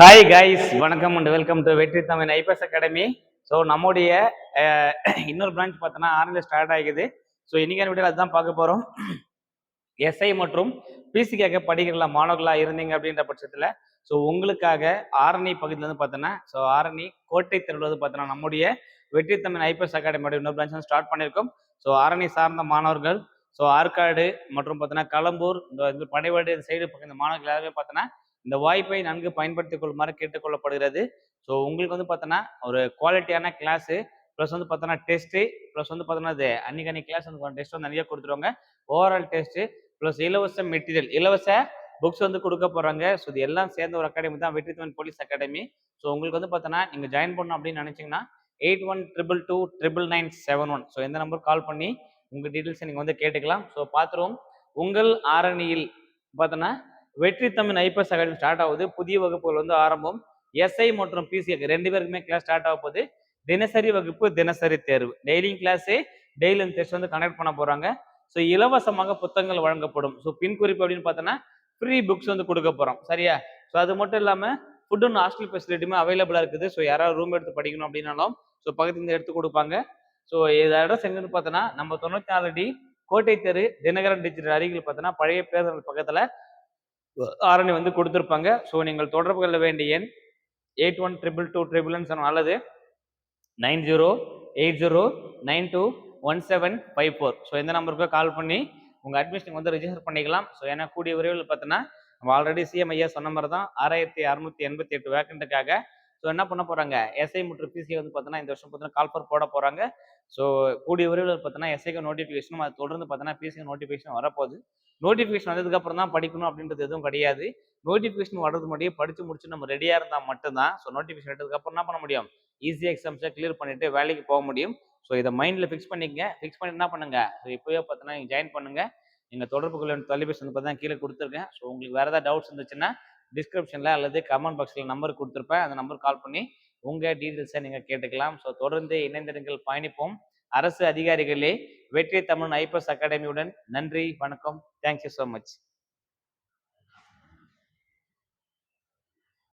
Hi guys வணக்கம் and welcome to Vetri Tamil IPS academy so நம்முடைய இன்னொரு branch பார்த்தோன்னா ஆரஞ்சு ஸ்டார்ட் ஆகிக்குது ஸோ இன்னைக்கான வீடியோ அதுதான் பார்க்க போகிறோம் எஸ்ஐ மற்றும் பிசிக்காக படிக்கிற மாணவர்களா இருந்தீங்க அப்படின்ற பட்சத்தில் ஸோ உங்களுக்காக ஆரணி பகுதியில் வந்து பார்த்தோன்னா ஸோ ஆரணி கோட்டை தெருவில் வந்து பார்த்தோன்னா நம்முடைய வெற்றி தமிழ் ஐபிஎஸ் அகாடமியோட இன்னொரு பிரான்ச் ஸ்டார்ட் பண்ணியிருக்கோம். ஸோ ஆரணி சார்ந்த மாணவர்கள் ஸோ ஆற்காடு மற்றும் பார்த்தோன்னா களம்பூர் இந்த இந்த படைவாடு இந்த சைடு இந்த மாணவர்கள் எல்லாருமே பார்த்தோன்னா இந்த வாய்ப்பை நன்கு பயன்படுத்திக் கொள்ளுமாறு கேட்டுக்கொள்ளப்படுகிறது. ஸோ உங்களுக்கு வந்து பார்த்தோன்னா ஒரு குவாலிட்டியான கிளாஸு ப்ளஸ் வந்து பார்த்தோன்னா டெஸ்ட்டு ப்ளஸ் வந்து பார்த்தோன்னா அது அன்னைக்கு அன்னைக்கு கிளாஸ் வந்து டெஸ்ட் வந்து நிறைய கொடுத்துருவாங்க. ஓவரால் டெஸ்ட்டு ப்ளஸ் இலவச மெட்டீரியல் இலவச புக்ஸ் வந்து கொடுக்க போகிறாங்க ஸோ இது எல்லாம் சேர்ந்த ஒரு அகாடமி தான் வெற்றி தமிழ் போலீஸ் அகாடமி ஸோ உங்களுக்கு வந்து பார்த்தோன்னா நீங்கள் ஜாயின் பண்ணணும் அப்படின்னு நினச்சிங்கன்னா eight one triple two triple nine seven one so இந்த நம்பர் கால் பண்ணி உங்கள் டீட்டெயில்ஸை நீங்கள் வந்து கேட்டுக்கலாம். ஸோ பார்த்துருவோம் உங்கள் ஆரணியில் பார்த்தோன்னா வெற்றி தமிழ் ஐபிஎஸ் அகாடமி ஸ்டார்ட் ஆகுது. புதிய வகுப்புகள் வந்து ஆரம்பம். எஸ்ஐ மற்றும் பிசி ரெண்டு பேருக்குமே கிளாஸ் ஸ்டார்ட் ஆக போகுது. தினசரி வகுப்பு தினசரி தேர்வு. டெய்லியும் கிளாஸு டெய்லி டெஸ்ட் வந்து கனெக்ட் பண்ண போகிறாங்க ஸோ இலவசமாக புத்தகங்கள் வழங்கப்படும். ஸோ பின் குறிப்பு அப்படின்னு பார்த்தோன்னா ஃப்ரீ புக்ஸ் வந்து கொடுக்க போகிறோம் சரியா? ஸோ அது மட்டும் இல்லாமல் ஃபுட் அண்ட் ஹாஸ்டல் ஃபெசிலிட்டியுமே அவைலபிளாக இருக்குது. ஸோ யாராவது ரூம் எடுத்து படிக்கணும் அப்படின்னாலும் ஸோ பக்கத்துல இருந்து எடுத்து கொடுப்பாங்க. ஸோ இது அட்ரஸ் எங்கன்னு பார்த்தோன்னா நம்ம தொண்ணூற்றி நாலு டி கோட்டை தெரு தினகரன் டிஜிட்டல் அருகில் பார்த்தோன்னா பழைய பேருந்து பக்கத்தில் ஆரணி வந்து கொடுத்துருப்பாங்க ஸோ நீங்கள் தொடர்பு கொள்ள வேண்டிய எண் eight one triple two triple அல்லது nine zero eight zero nine two one seven five four so இந்த நம்பருக்கு கால் பண்ணி உங்கள் அட்மிஷன் வந்து ரிஜிஸ்டர் பண்ணிக்கலாம் ஸோ ஏன்னா கூடிய விரைவில் பார்த்தோன்னா நம்ம ஆல்ரெடி சிஎம் ஐயா சொன்ன மாதிரி தான் ஆறாயிரத்தி அறுநூத்தி எண்பத்தி எட்டு வேக்கண்ட்டுக்காக ஸோ என்ன பண்ண போகிறாங்க எஸ்ஐ மற்றும் பிசிஐ வந்து பார்த்தோன்னா இந்த வருஷம் பார்த்தோன்னா கால்ஃபர் போட போகிறாங்க ஸோ கூடிய விரைவில் பார்த்தோன்னா எஸ்ஐக்கு நோட்டிஃபிகேஷனும் அது தொடர்ந்து பார்த்தோன்னா பிசிக்கு நோட்டிஃபிகேஷன் வரப்போகுது நோட்டிஃபிகேஷன் வந்ததுக்கு அப்புறம் தான் படிக்கணும் அப்படின்றது எதுவும் கிடையாது. நோட்டிஃபிகேஷன் வர்றது முன்னாடியே படித்து முடிச்சு நம்ம ரெடியாக இருந்தால் மட்டும்தான். ஸோ நோட்டிஃபிகேஷன் எடுத்ததுக்கு அப்புறம் என்ன பண்ண முடியும்? ஈஸியாக எக்ஸாம்ஸை கிளியர் பண்ணிட்டு வேலைக்கு போக முடியும். ஸோ இதை மைண்டில் ஃபிக்ஸ் பண்ணிக்கங்க. ஃபிக்ஸ் பண்ணி என்ன பண்ணுங்கள் ஸோ இப்போயே பார்த்தோன்னா நீங்கள் ஜாயின் பண்ணுங்கள் எங்கள் தொடர்பு கொள்ள தொலைபேசி வந்து பார்த்தா கீழே கொடுத்துருக்கேன். ஸோ உங்களுக்கு வேறு ஏதாவது டவுட்ஸ் இருந்துச்சுன்னா டிஸ்கிரிப்ஷனில் அல்லது கமெண்ட் பாக்ஸில் நம்பர் கொடுத்துருப்பேன். அந்த நம்பர் கால் பண்ணி உங்கள் டீட்டெயில்ஸை நீங்கள் கேட்டுக்கலாம். ஸோ தொடர்ந்து இணைந்திருங்கள். பயணிப்போம். அரசு அதிகாரிகளே வெற்றி தமிழ் ஐபிஎஸ் அகாடமியுடன் நன்றி வணக்கம். Thank you so much